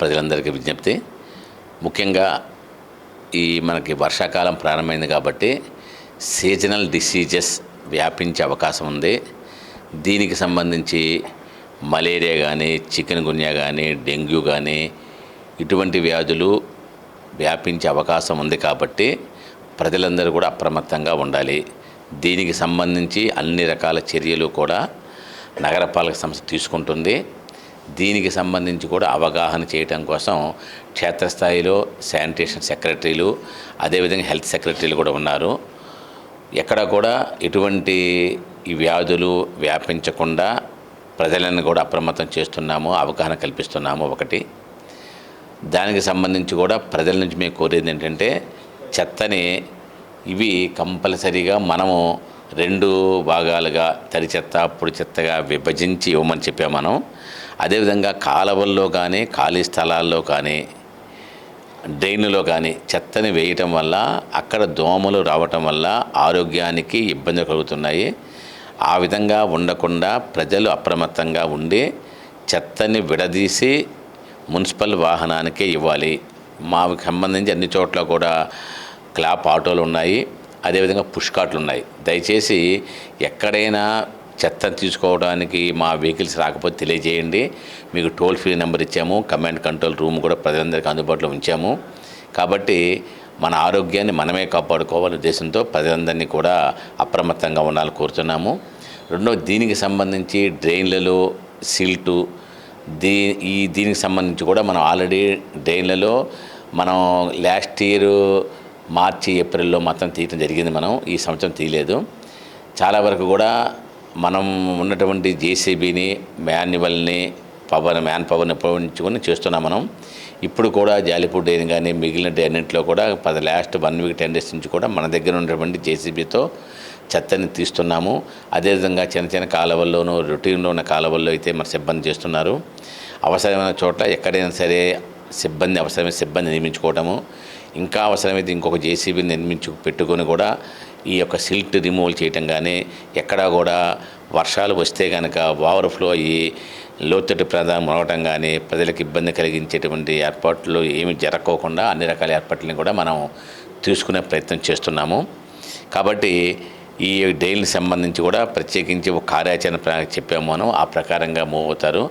ప్రజలందరికీ విజ్ఞప్తి. ముఖ్యంగా ఈ మనకి వర్షాకాలం ప్రారంభమైంది కాబట్టి సీజనల్ డిసీజెస్ వ్యాపించే అవకాశం ఉంది. దీనికి సంబంధించి మలేరియా కానీ చికెన్ గున్యా కానీ డెంగ్యూ కానీ ఇటువంటి వ్యాధులు వ్యాపించే అవకాశం ఉంది కాబట్టి ప్రజలందరూ కూడా అప్రమత్తంగా ఉండాలి. దీనికి సంబంధించి అన్ని రకాల చర్యలు కూడా నగరపాలక సంస్థ తీసుకుంటుంది. దీనికి సంబంధించి కూడా అవగాహన చేయటం కోసం క్షేత్రస్థాయిలో శానిటేషన్ సెక్రటరీలు అదేవిధంగా హెల్త్ సెక్రటరీలు కూడా ఉన్నారు. ఎక్కడ కూడా ఎటువంటి ఈ వ్యాధులు వ్యాపించకుండా ప్రజలను కూడా అప్రమత్తం చేస్తున్నాము అవగాహన కల్పిస్తున్నాము ఒకటి. దానికి సంబంధించి కూడా ప్రజల నుంచి మేము కోరేది ఏంటంటే చెత్తని ఇవి కంపల్సరీగా మనము రెండు భాగాలుగా తడి చెత్త పొడి చెత్తగా విభజించి ఇవ్వమని చెప్పాము మనం. అదేవిధంగా కాలవల్లో కానీ ఖాళీ స్థలాల్లో కానీ డ్రైన్లో కానీ చెత్తని వేయటం వల్ల అక్కడ దోమలు రావటం వల్ల ఆరోగ్యానికి ఇబ్బందులు కలుగుతున్నాయి. ఆ విధంగా ఉండకుండా ప్రజలు అప్రమత్తంగా ఉండి చెత్తని విడదీసి మున్సిపల్ వాహనానికే ఇవ్వాలి. మాకు సంబంధించి అన్ని చోట్ల కూడా క్లాప్ ఆటోలు ఉన్నాయి. అదేవిధంగా పుష్కాట్లు ఉన్నాయి. దయచేసి ఎక్కడైనా చెత్తను తీసుకోవడానికి మా వెహికల్స్ రాకపోతే తెలియజేయండి. మీకు టోల్ ఫ్రీ నెంబర్ ఇచ్చాము. కమాండ్ కంట్రోల్ రూమ్ కూడా ప్రజలందరికీ అందుబాటులో ఉంచాము. కాబట్టి మన ఆరోగ్యాన్ని మనమే కాపాడుకోవాలి ఉద్దేశంతో ప్రజలందరినీ కూడా అప్రమత్తంగా ఉండాలని కోరుతున్నాము. రెండో దీనికి సంబంధించి డ్రైన్లలో సిల్టు దీ ఈ దీనికి సంబంధించి కూడా మనం ఆల్రెడీ డ్రైన్లలో మనం లాస్ట్ ఇయర్ మార్చి ఏప్రిల్లో మొత్తం తీయటం జరిగింది మనం. ఈ సంవత్సరం తీయలేదు. చాలా వరకు కూడా మనం ఉన్నటువంటి జేసీబీని మాన్యువల్ని పవర్ మ్యాన్ పవర్ని ఉపయోగించుకొని చేస్తున్నాం మనం. ఇప్పుడు కూడా జాలిపూడి డైన్ కానీ మిగిలిన డే అన్నింటిలో కూడా పది last one week ten days నుంచి కూడా మన దగ్గర ఉన్నటువంటి జేసీబీతో చెత్తని తీస్తున్నాము. అదేవిధంగా చిన్న చిన్న కాలువల్లోనూ రొటీన్లో ఉన్న కాలువల్లో అయితే మన సిబ్బంది చేస్తున్నారు. అవసరమైన చోట్ల ఎక్కడైనా సరే సిబ్బంది అవసరమైన సిబ్బంది నియమించుకోవటము. ఇంకా అవసరమైతే ఇంకొక జేసీబీ నిర్మించు పెట్టుకొని కూడా ఈ యొక్క సిల్ట్ రిమూవల్ చేయటం కానీ ఎక్కడా కూడా వర్షాలు వస్తే కనుక ఓవర్ఫ్లో అయ్యి లోతట్టు ప్రధానం మునగటం కానీ ప్రజలకు ఇబ్బంది కలిగించేటువంటి ఏర్పాట్లు ఏమి జరగకోకుండా అన్ని రకాల ఏర్పాట్లని కూడా మనం తీసుకునే ప్రయత్నం చేస్తున్నాము. కాబట్టి ఈ డైలీ సంబంధించి కూడా ప్రత్యేకించి ఒక కార్యాచరణ చెప్పాము మనం. ఆ ప్రకారంగా మూవ్ అవుతారు.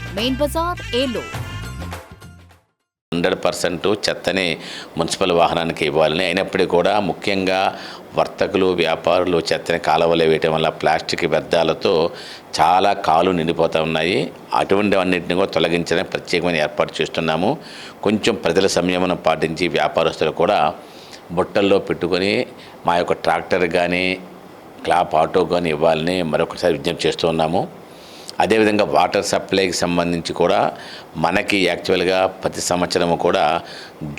Main bazaar Eluru. Hundred percent చెత్తని మున్సిపల్ వాహనానికి ఇవ్వాలని. అయినప్పటికీ కూడా ముఖ్యంగా వర్తకులు వ్యాపారులు చెత్తని కాలువలో వేయటం వల్ల ప్లాస్టిక్ వ్యర్థాలతో చాలా కాలు నిండిపోతూ ఉన్నాయి. అటువంటి అన్నింటిని కూడా తొలగించడానికి ప్రత్యేకమైన ఏర్పాటు చేస్తున్నాము. కొంచెం ప్రజల సంయమనం పాటించి వ్యాపారస్తులు కూడా బుట్టల్లో పెట్టుకొని మా యొక్క ట్రాక్టర్ కానీ క్లాప్ ఆటో కానీ ఇవ్వాలని మరొకసారి విజ్ఞప్తి చేస్తూ ఉన్నాము. అదేవిధంగా వాటర్ సప్లైకి సంబంధించి కూడా మనకి యాక్చువల్గా ప్రతి సంవత్సరము కూడా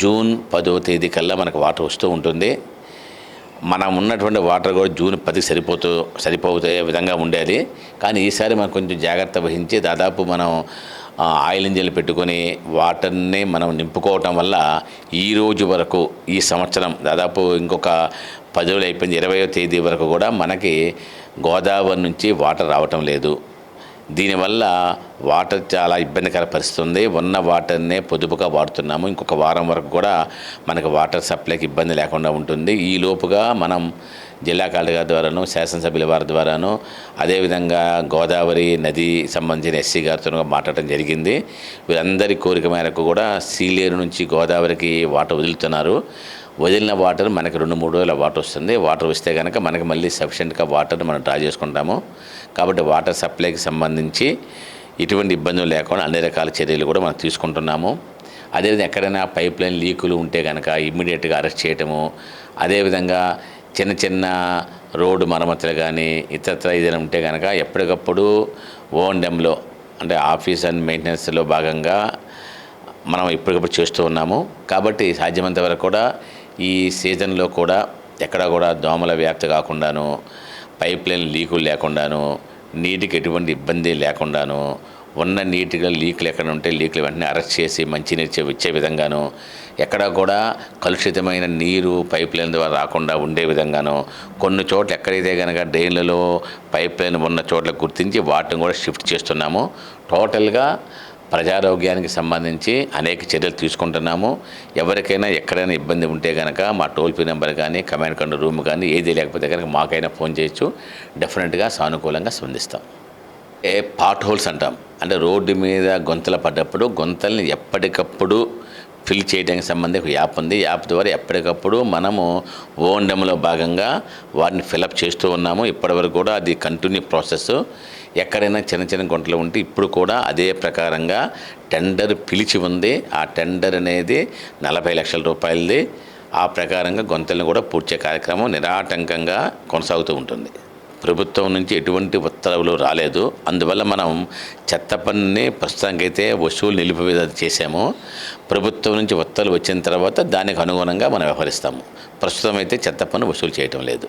జూన్ పదో తేదీ కల్లా మనకు వాటర్ వస్తూ ఉంటుంది. మనం ఉన్నటువంటి వాటర్ కూడా జూన్ పది సరిపోతూ సరిపోతే విధంగా ఉండేది. కానీ ఈసారి మనం కొంచెం జాగ్రత్త వహించి దాదాపు మనం ఆయిల్ ఇంజిన్లు పెట్టుకొని వాటర్ని మనం నింపుకోవటం వల్ల ఈ రోజు వరకు ఈ సంవత్సరం దాదాపు ఇంకొక పది రోజులు అయిపోయింది. ఇరవయో తేదీ వరకు కూడా మనకి గోదావరి నుంచి వాటర్ రావటం లేదు. దీనివల్ల వాటర్ చాలా ఇబ్బందికర పరిస్థితి ఉంది ఉన్న వాటర్నే పొదుపుగా వాడుతున్నాము. ఇంకొక వారం వరకు కూడా మనకు వాటర్ సప్లైకి ఇబ్బంది లేకుండా ఉంటుంది. ఈ లోపుగా మనం జిల్లా కలెక్టర్ ద్వారాను శాసనసభ్యుల వారి ద్వారాను అదేవిధంగా గోదావరి నది సంబంధించిన ఎస్సీ గారితో మాట్లాడటం జరిగింది. వీరందరి కోరిక మేరకు కూడా సీలేరు నుంచి గోదావరికి వాటర్ వదులుతున్నారు. వదిలిన వాటర్ మనకి రెండు మూడు రోజుల వాటర్ వస్తుంది. వాటర్ వస్తే కనుక మనకి మళ్ళీ సఫిషియెంట్గా వాటర్ మనం డ్రా చేసుకుంటాము. కాబట్టి వాటర్ సప్లైకి సంబంధించి ఎటువంటి ఇబ్బందులు లేకుండా అన్ని రకాల చర్యలు కూడా మనం తీసుకుంటున్నాము. అదేవిధంగా ఎక్కడైనా పైప్ లైన్ లీకులు ఉంటే కనుక ఇమ్మీడియట్గా అరెస్ట్ చేయటము అదేవిధంగా చిన్న చిన్న రోడ్డు మరమ్మతులు కానీ ఇతరత్ర ఏదైనా ఉంటే కనుక ఎప్పటికప్పుడు ఓఎండెంలో అంటే ఆఫీస్ అండ్ మెయింటెనెన్స్లో భాగంగా మనం ఇప్పటికప్పుడు చేస్తూ ఉన్నాము. కాబట్టి సాధ్యమైనంత వరకు కూడా ఈ సీజన్లో కూడా ఎక్కడా కూడా దోమల వ్యాప్తి కాకుండాను పైప్ లైన్ లీకులు లేకుండాను నీటికి ఎటువంటి ఇబ్బంది లేకుండాను ఉన్న నీటిగా లీకులు ఎక్కడ ఉంటే లీకులు వెంటనే అరెస్ట్ చేసి మంచినీరు ఇచ్చే- విధంగాను ఎక్కడా కూడా కలుషితమైన నీరు పైప్ లైన్ ద్వారా రాకుండా ఉండే విధంగాను కొన్ని చోట్ల ఎక్కడైతే కనుక డ్రైన్లలో పైప్ లైన్ ఉన్న చోట్ల గుర్తించి వాటిని కూడా షిఫ్ట్ చేస్తున్నాము. టోటల్గా ప్రజారోగ్యానికి సంబంధించి అనేక చర్యలు తీసుకుంటున్నాము. ఎవరికైనా ఎక్కడైనా ఇబ్బంది ఉంటే కనుక మా టోల్ ఫ్రీ నెంబర్ కానీ కమాండ్ కంట్రోల్ రూమ్ కానీ ఏది లేకపోతే కనుక మాకైనా ఫోన్ చేయొచ్చు. డెఫినెట్గా సానుకూలంగా స్పందిస్తాం. ఏ పాట్ హోల్స్ అంటాం. అంటే రోడ్డు మీద గొంతలు పడ్డప్పుడు గొంతల్ని ఎప్పటికప్పుడు ఫిల్ చేయడానికి సంబంధించి ఒక యాప్ ఉంది. యాప్ ద్వారా ఎప్పటికప్పుడు మనము ఓఎండెంలో భాగంగా వాటిని ఫిలప్ చేస్తూ ఉన్నాము. ఇప్పటివరకు కూడా అది కంటిన్యూ ప్రాసెస్ ఎక్కడైనా చిన్న చిన్న గుంటలు ఉంటే ఇప్పుడు కూడా అదే ప్రకారంగా టెండర్ పిలిచి ఉంది. ఆ టెండర్ అనేది నలభై లక్షల రూపాయలది. ఆ ప్రకారంగా గొంతలను కూడా పూడ్చే కార్యక్రమం నిరాటంకంగా కొనసాగుతూ ఉంటుంది. ప్రభుత్వం నుంచి ఎటువంటి ఉత్తర్వులు రాలేదు. అందువల్ల మనం చెత్త పన్నుని ప్రస్తుతానికైతే వసూలు నిలిపివేత చేశాము. ప్రభుత్వం నుంచి ఉత్తర్వులు వచ్చిన తర్వాత దానికి అనుగుణంగా మనం వ్యవహరిస్తాము. ప్రస్తుతం అయితే చెత్త పన్ను వసూలు చేయటం లేదు.